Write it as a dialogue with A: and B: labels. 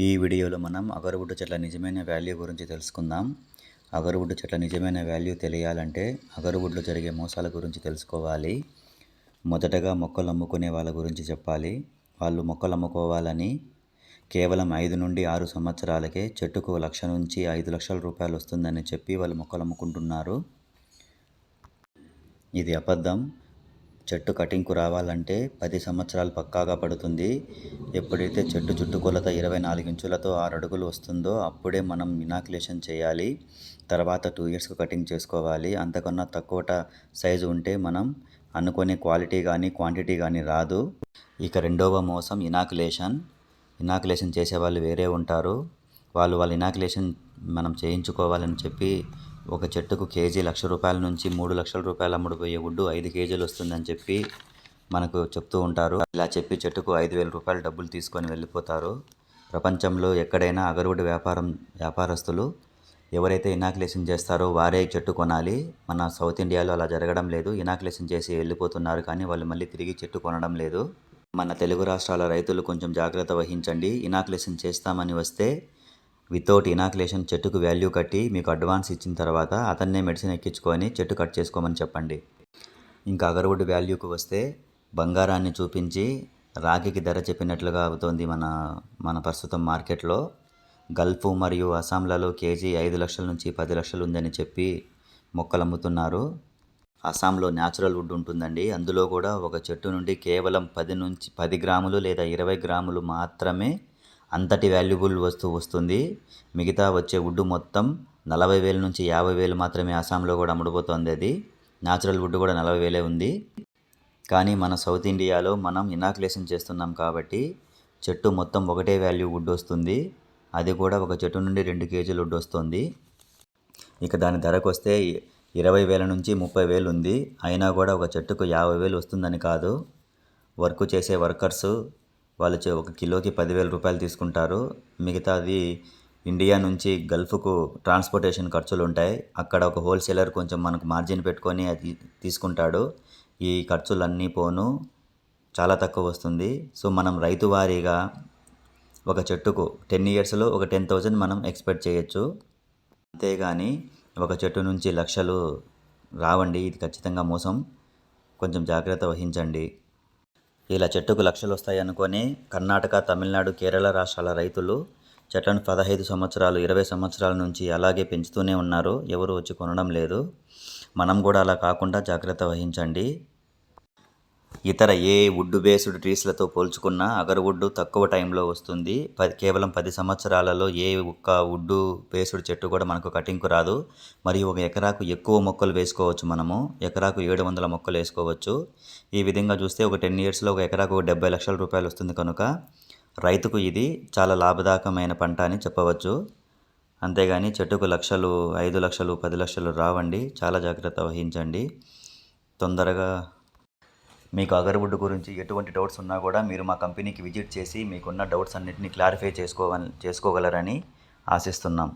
A: ఈ వీడియోలో మనం అగరవుడ్డు చెట్ల నిజమైన వాల్యూ గురించి తెలుసుకుందాం. అగరవుడ్డు చెట్ల నిజమైన వాల్యూ తెలియాలంటే అగరవుడ్లో జరిగే మోసాల గురించి తెలుసుకోవాలి. మొదటగా మొక్కలు అమ్ముకునే వాళ్ళ గురించి చెప్పాలి. వాళ్ళు మొక్కలు అమ్ముకోవాలని కేవలం ఐదు నుండి ఆరు సంవత్సరాలకే చెట్టుకు లక్ష నుంచి ఐదు లక్షల రూపాయలు వస్తుందని చెప్పి వాళ్ళు మొక్కలు అమ్ముకుంటున్నారు. ఇది అబద్ధం. చెట్టు కటింగ్కు రావాలంటే పది సంవత్సరాలు పక్కాగా పడుతుంది. ఎప్పుడైతే చెట్టు చుట్టుకొలత ఇరవై నాలుగు ఇంచులతో ఆరు అడుగులు వస్తుందో అప్పుడే మనం ఇనాక్యులేషన్ చేయాలి. తర్వాత టూ ఇయర్స్కి కటింగ్ చేసుకోవాలి. అంతకన్నా తక్కువ సైజు ఉంటే మనం అనుకునే క్వాలిటీ కానీ క్వాంటిటీ కానీ రాదు. ఇక రెండవ మోసం ఇనాకులేషన్ ఇనాకులేషన్ చేసే వాళ్ళు వేరే ఉంటారు. వాళ్ళు వాళ్ళ ఇనాక్యులేషన్ మనం చేయించుకోవాలని చెప్పి ఒక చెట్టుకు కేజీ లక్ష రూపాయల నుంచి మూడు లక్షల రూపాయలు అమ్ముడుపోయే వుడ్డు ఐదు కేజీలు వస్తుందని చెప్పి మనకు చెప్తూ ఉంటారు. ఇలా చెప్పి చెట్టుకు ఐదు వేల రూపాయలు డబ్బులు తీసుకొని వెళ్ళిపోతారు. ప్రపంచంలో ఎక్కడైనా అగరువుడ్ వ్యాపారం వ్యాపారస్తులు ఎవరైతే ఇనాక్యులేషన్ చేస్తారో వారే చెట్టు కొనాలి. మన సౌత్ ఇండియాలో అలా జరగడం లేదు. ఇనాక్యులేషన్ చేసి వెళ్ళిపోతున్నారు కానీ వాళ్ళు మళ్ళీ తిరిగి చెట్టు కొనడం లేదు. మన తెలుగు రాష్ట్రాల రైతులు కొంచెం జాగ్రత్త వహించండి. ఇనాక్యులేషన్ చేస్తామని వస్తే వితౌట్ ఇనాకులేషన్ చెట్టుకు వాల్యూ కట్టి మీకు అడ్వాన్స్ ఇచ్చిన తర్వాత అతన్నే మెడిసిన్ ఎక్కించుకొని చెట్టు కట్ చేసుకోమని చెప్పండి. ఇంకా అగరవుడ్ వాల్యూకి వస్తే బంగారాన్ని చూపించి రాగికి ధర చెప్పినట్లుగా అవుతోంది మన మన ప్రస్తుతం మార్కెట్లో గల్ఫ్ మరియు అస్సాంలలో కేజీ ఐదు లక్షల నుంచి పది లక్షలు ఉందని చెప్పి మొక్కలు అమ్ముతున్నారు అస్సాంలో న్యాచురల్ వుడ్ ఉంటుందండి. అందులో కూడా ఒక చెట్టు నుండి కేవలం పది నుంచి పది గ్రాములు లేదా ఇరవై గ్రాములు మాత్రమే అంతటి వాల్యుబుల్ వస్తువు వస్తుంది. మిగతా వచ్చే వుడ్ మొత్తం నలభై వేల నుంచి యాభై వేలు మాత్రమే అస్సాంలో కూడా అమ్ముడుపోతుంది అది. న్యాచురల్ వుడ్ కూడా నలభై వేలే ఉంది. కానీ మన సౌత్ ఇండియాలో మనం ఇనాకులేషన్ చేస్తున్నాం కాబట్టి చెట్టు మొత్తం ఒకటే వాల్యూ వుడ్ వస్తుంది. అది కూడా ఒక చెట్టు నుండి రెండు కేజీలు వుడ్ వస్తుంది. ఇక దాని ధరకు వస్తే ఇరవై వేల నుంచి ముప్పై వేలు ఉంది. అయినా కూడా ఒక చెట్టుకు యాభై వేలు వస్తుందని కాదు. వర్క్ చేసే వర్కర్సు వాళ్ళు ఒక కిలోకి పదివేల రూపాయలు తీసుకుంటారు. మిగతాది ఇండియా నుంచి గల్ఫ్కు ట్రాన్స్పోర్టేషన్ ఖర్చులు ఉంటాయి అక్కడ ఒక హోల్సేలర్ కొంచెం మనకు మార్జిన్ పెట్టుకొని అది తీసుకుంటాడు. ఈ ఖర్చులన్నీ పోను. చాలా తక్కువ వస్తుంది. సో మనం రైతు వారీగా ఒక చెట్టుకు టెన్ ఇయర్స్లో ఒక టెన్ థౌజండ్ మనం ఎక్స్పెక్ట్ చేయొచ్చు. అంతేగాని ఒక చెట్టు నుంచి లక్షలు రావండి. ఇది ఖచ్చితంగా మోసం. కొంచెం జాగ్రత్త వహించండి. ఇలా చెట్టుకు లక్షలు వస్తాయనుకొని కర్ణాటక తమిళనాడు కేరళ రాష్ట్రాల రైతులు చెట్లను పదహైదు సంవత్సరాలు ఇరవై సంవత్సరాల నుంచి అలాగే పెంచుతూనే ఉన్నారు. ఎవరు వచ్చి కొనడం లేదు. మనం కూడా అలా కాకుండా జాగ్రత్త వహించండి. ఇతర ఏ వుడ్ బేస్డ్ ట్రీస్లతో పోల్చుకున్నా అగరవుడ్ తక్కువ టైంలో వస్తుంది. పది కేవలం పది సంవత్సరాలలో ఏ ఒక్క వుడ్ బేస్డ్ చెట్టు కూడా మనకు కటింగ్కు రాదు. మరియు ఒక ఎకరాకు ఎక్కువ మొక్కలు వేసుకోవచ్చు మనము. ఎకరాకు ఏడు వందల మొక్కలు వేసుకోవచ్చు. ఈ విధంగా చూస్తే ఒక టెన్ ఇయర్స్లో ఒక ఎకరాకు డెబ్బై లక్షల రూపాయలు వస్తుంది కనుక రైతుకు ఇది చాలా లాభదాయకమైన పంట అని చెప్పవచ్చు. అంతేగాని చెట్టుకు లక్షలు ఐదు లక్షలు పది లక్షలు రావండి. చాలా జాగ్రత్త వహించండి. తొందరగా మీకు అగరవుడ్ గురించి ఎటువంటి డౌట్స్ ఉన్నా కూడా మీరు మా కంపెనీకి విజిట్ చేసి మీకున్న డౌట్స్ అన్నింటినీ క్లారిఫై చేసుకోవ చేసుకోగలరని ఆశిస్తున్నాం.